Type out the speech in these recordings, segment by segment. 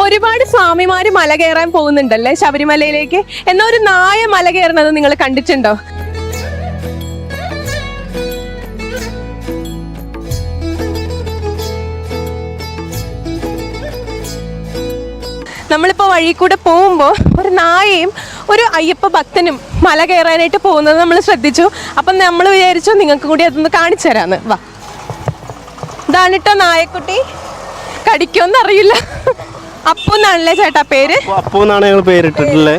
ഒരുപാട് സ്വാമിമാർ മല കയറാൻ പോകുന്നുണ്ടല്ലേ ശബരിമലയിലേക്ക്? എന്നാ ഒരു നായ മല കയറുന്നത് നിങ്ങൾ കണ്ടിട്ടുണ്ടോ? നമ്മളിപ്പോൾ വഴി കൂടെ പോകുമ്പോൾ ഒരു നായയും ഒരു അയ്യപ്പ ഭക്തനും മല കയറാനായിട്ട് പോകുന്നത് നമ്മൾ ശ്രദ്ധിച്ചു. അപ്പം നമ്മൾ വിചാരിച്ചു നിങ്ങൾക്ക് കൂടി അതൊന്ന് കാണിച്ചു തരാന്ന്. വാ. ഇതാണ് കേട്ടോ നായക്കുട്ടി. കടിക്കുമെന്നറിയില്ല അപ്പൂന്നാണല്ലേ ചേട്ടാ പേര്? അപ്പു എന്നാണ് ഞങ്ങൾ പേരിട്ടിട്ടുള്ളത്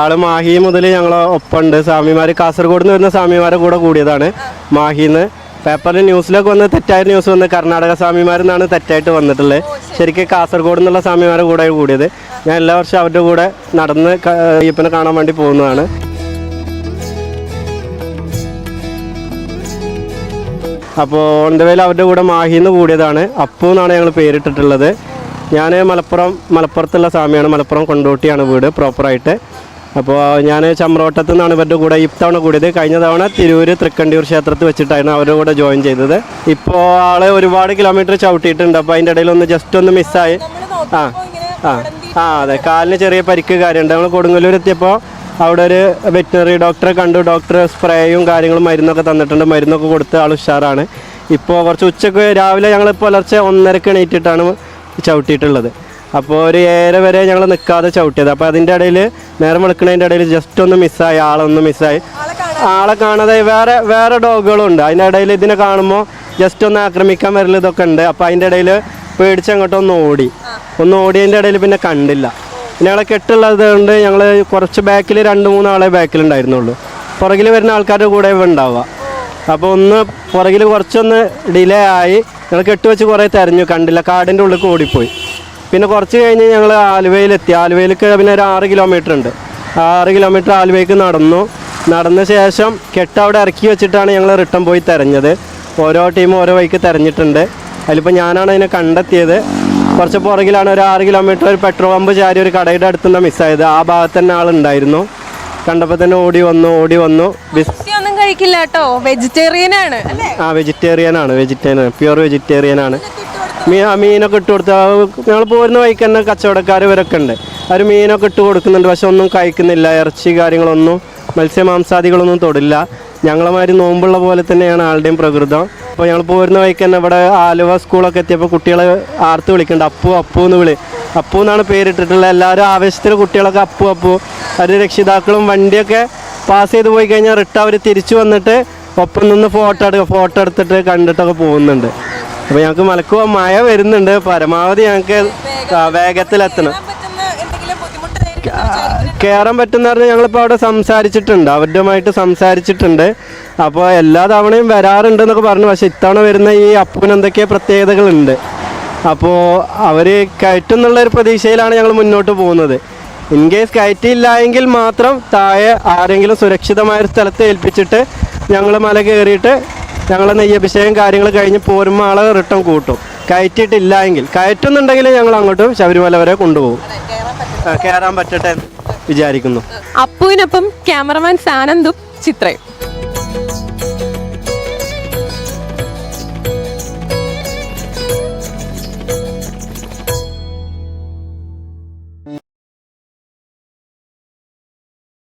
ആൾ മാഹി മുതൽ ഞങ്ങൾ ഒപ്പമുണ്ട്. സ്വാമിമാർ കാസർഗോഡ് നിന്ന് വരുന്ന സ്വാമിമാരെ കൂടെ കൂടിയതാണ്. മാഹിന്ന്. പേപ്പറിൽ ന്യൂസിലൊക്കെ വന്ന് തെറ്റായ ന്യൂസ് വന്ന് കർണാടക സ്വാമിമാരെന്നാണ് തെറ്റായിട്ട് വന്നിട്ടുള്ളത് ശരിക്കും കാസർഗോഡ് നിന്നുള്ള സ്വാമിമാരെ കൂടെ കൂടിയത്. ഞാൻ എല്ലാ വർഷവും അവരുടെ കൂടെ നടന്ന് അയ്യപ്പനെ കാണാൻ വേണ്ടി പോകുന്നതാണ്. അപ്പോൾ ഓൺ ദ വേയിൽ അവരുടെ കൂടെ മാഹിന്ന് കൂടിയതാണ്. അപ്പു എന്നാണ് ഞങ്ങൾ പേരിട്ടിട്ടുള്ളത്. ഞാൻ മലപ്പുറം മലപ്പുറത്തുള്ള സ്വാമിയാണ്. മലപ്പുറം കൊണ്ടോട്ടിയാണ് വീട് പ്രോപ്പറായിട്ട്. അപ്പോൾ ഞാൻ ചമ്രോട്ടത്തു നിന്നാണ് ഇവരുടെ കൂടെ ഇത്തവണ കൂടിയത്. കഴിഞ്ഞ തവണ തിരൂര് തൃക്കണ്ടിയൂർ ക്ഷേത്രത്തിൽ വെച്ചിട്ടാണ് അവരുടെ കൂടെ ജോയിൻ ചെയ്തത്. ഇപ്പോൾ ആൾ ഒരുപാട് കിലോമീറ്റർ ചവിട്ടിയിട്ടുണ്ട്. അപ്പോൾ അതിന്റെ ഇടയിൽ ഒന്ന് ജസ്റ്റ് ഒന്ന് മിസ്സായി ആ ആ ആ അതെ. കാലിന് ചെറിയ പരിക്ക് കാര്യമുണ്ട്. നമ്മൾ കൊടുങ്ങല്ലൂർ എത്തിയപ്പോൾ അവിടെ ഒരു വെറ്റിനറി ഡോക്ടറെ കണ്ടു. ഡോക്ടർ സ്പ്രേയും കാര്യങ്ങളും മരുന്നൊക്കെ തന്നിട്ടുണ്ട്. മരുന്നൊക്കെ കൊടുത്ത് ആൾ ഉഷാറാണ്. ഇപ്പോൾ കുറച്ച് ഉച്ചയ്ക്ക് രാവിലെ ഞങ്ങൾ പുലർച്ചെ ഒന്നരക്ക് എണീറ്റിട്ടാണ് ചവിട്ടിയിട്ടുള്ളത്. അപ്പോൾ ഒരു ഏഴര വരെ ഞങ്ങൾ നിൽക്കാതെ ചവിട്ടിയത്. അപ്പോൾ അതിന്റെ ഇടയിൽ നേരം വെളുക്കണതിന്റെ ഇടയിൽ ജസ്റ്റ് ഒന്ന് മിസ്സായി ആളൊന്ന് മിസ്സായി ആളെ കാണാതെ? വേറെ വേറെ ഡോഗുകളുണ്ട്. അതിന്റെ ഇടയിൽ ഇതിനെ കാണുമ്പോൾ ജസ്റ്റ് ഒന്ന് ആക്രമിക്കാൻ വരൽ ഇതൊക്കെ ഉണ്ട്. അപ്പോൾ അതിന്റെ ഇടയിൽ പേടിച്ച് അങ്ങോട്ട് ഒന്ന് ഓടി. ഒന്ന് ഓടിയതിന്റെ ഇടയിൽ പിന്നെ കണ്ടില്ല. പിന്നെ ഞങ്ങളെ കെട്ടുള്ളത് കൊണ്ട് ഞങ്ങൾ കുറച്ച് ബാക്കിൽ രണ്ട് മൂന്ന് ആളെ ബാക്കിലുണ്ടായിരുന്നുള്ളൂ പുറകിൽ വരുന്ന ആൾക്കാരുടെ കൂടെ ഉണ്ടാവുക. അപ്പോൾ ഒന്ന് പുറകിൽ കുറച്ചൊന്ന് ഡിലേ ആയി. ഞങ്ങൾ കെട്ടുവെച്ച് കുറേ തിരഞ്ഞു. കണ്ടില്ല കാടിന്റെ ഉള്ളിൽ ഓടിപ്പോയി. പിന്നെ കുറച്ച് കഴിഞ്ഞ് ഞങ്ങൾ ആലുവയിലെത്തി ആലുവയിലേക്ക് പിന്നെ ഒരു ആറ് കിലോമീറ്റർ ഉണ്ട്. ആറ് കിലോമീറ്റർ ആലുവയ്ക്ക് നടന്നു. നടന്ന ശേഷം കെട്ട് അവിടെ ഇറക്കി വെച്ചിട്ടാണ് ഞങ്ങൾ റിട്ടേൺ പോയി തിരഞ്ഞത്. ഓരോ ടീം ഓരോ വഴിക്ക് തിരഞ്ഞിട്ടുണ്ട്. അതിലിപ്പോൾ ഞാനാണ് അതിനെ കണ്ടെത്തിയത്. കുറച്ച് പുറകിലാണ് ഒരു ആറ് കിലോമീറ്റർ ഒരു പെട്രോൾ പമ്പ് ചാരി ഒരു കടയുടെ അടുത്തുനിന്ന് മിസ്സായത് ആ ഭാഗത്ത് തന്നെ ആളുണ്ടായിരുന്നു. കണ്ടപ്പോൾ തന്നെ ഓടി വന്നു ഓടി വന്നു. ബിസ് കഴിക്കില്ല കേട്ടോ. വെജിറ്റേറിയൻ ആണ്. അല്ലേ? ആ വെജിറ്റേറിയൻ ആണ് വെജിറ്റേറിയൻ പ്യുവർ വെജിറ്റേറിയൻ ആണ്. മീ ആ മീനൊക്കെ ഇട്ട് കൊടുത്ത ഞങ്ങൾ പോരുന്ന വഴിക്ക് തന്നെ കച്ചവടക്കാർ ഇവരൊക്കെ ഉണ്ട്. അവർ മീനൊക്കെ ഇട്ട് കൊടുക്കുന്നുണ്ട് പക്ഷെ ഒന്നും കഴിക്കുന്നില്ല. ഇറച്ചി കാര്യങ്ങളൊന്നും മത്സ്യമാംസാദികളൊന്നും തൊടില്ല. ഞങ്ങളമാതിരി നോമ്പുള്ള പോലെ തന്നെയാണ് ആളുടെയും പ്രകൃതം. അപ്പോൾ ഞങ്ങൾ പോരുന്ന വഴിക്ക് തന്നെ ഇവിടെ ആലുവ സ്കൂളൊക്കെ എത്തിയപ്പോൾ കുട്ടികളെ ആർത്ത് വിളിക്കുന്നുണ്ട്. അപ്പു അപ്പു എന്ന് വിളി. അപ്പു എന്നാണ് പേരിട്ടിട്ടുള്ളത്. എല്ലാവരും ആവേശത്തിൽ കുട്ടികളൊക്കെ അപ്പു അപ്പു. അവർ രക്ഷിതാക്കളും വണ്ടിയൊക്കെ പാസ് ചെയ്ത് പോയി കഴിഞ്ഞാൽ റിട്ട് അവർ തിരിച്ചു വന്നിട്ട് ഒപ്പം നിന്ന് ഫോട്ടോ എടുക്കുക ഫോട്ടോ എടുത്തിട്ട് കണ്ടിട്ടൊക്കെ പോകുന്നുണ്ട്. അപ്പോൾ ഞങ്ങൾക്ക് മലക്കുവ മഴ വരുന്നുണ്ട്. പരമാവധി ഞങ്ങൾക്ക് വേഗത്തിലെത്തണം കയറാൻ പറ്റുന്ന പറഞ്ഞാൽ ഞങ്ങളിപ്പോൾ അവിടെ സംസാരിച്ചിട്ടുണ്ട്. അവരുമായിട്ട് സംസാരിച്ചിട്ടുണ്ട്. അപ്പോൾ എല്ലാ തവണയും വരാറുണ്ട് എന്നൊക്കെ പറഞ്ഞു. പക്ഷേ ഇത്തവണ വരുന്ന ഈ അപ്പുവിന് എന്തൊക്കെയോ പ്രത്യേകതകളുണ്ട്. അപ്പോൾ അവർ കയറ്റുന്നുള്ള ഒരു പ്രതീക്ഷയിലാണ് ഞങ്ങൾ മുന്നോട്ട് പോകുന്നത്. ഇൻ കേസ് കയറ്റിയില്ല എങ്കിൽ മാത്രം താഴെ ആരെങ്കിലും സുരക്ഷിതമായ ഒരു സ്ഥലത്ത് ഏൽപ്പിച്ചിട്ട് ഞങ്ങൾ മല കയറിയിട്ട് ഞങ്ങൾ നെയ്യഭിഷേകം കാര്യങ്ങൾ കഴിഞ്ഞ് പോരുമ്പോൾ ആളെ റിട്ടേൺ കൂട്ടും. കയറ്റിയിട്ടില്ല എങ്കിൽ. കയറ്റുന്നുണ്ടെങ്കിൽ ഞങ്ങൾ അങ്ങോട്ട് ശബരിമല വരെ കൊണ്ടുപോകും. കയറാൻ പറ്റട്ടെ വിചാരിക്കുന്നു. അപ്പുവിനൊപ്പം ക്യാമറമാൻ സാനന്ദും ചിത്രയും.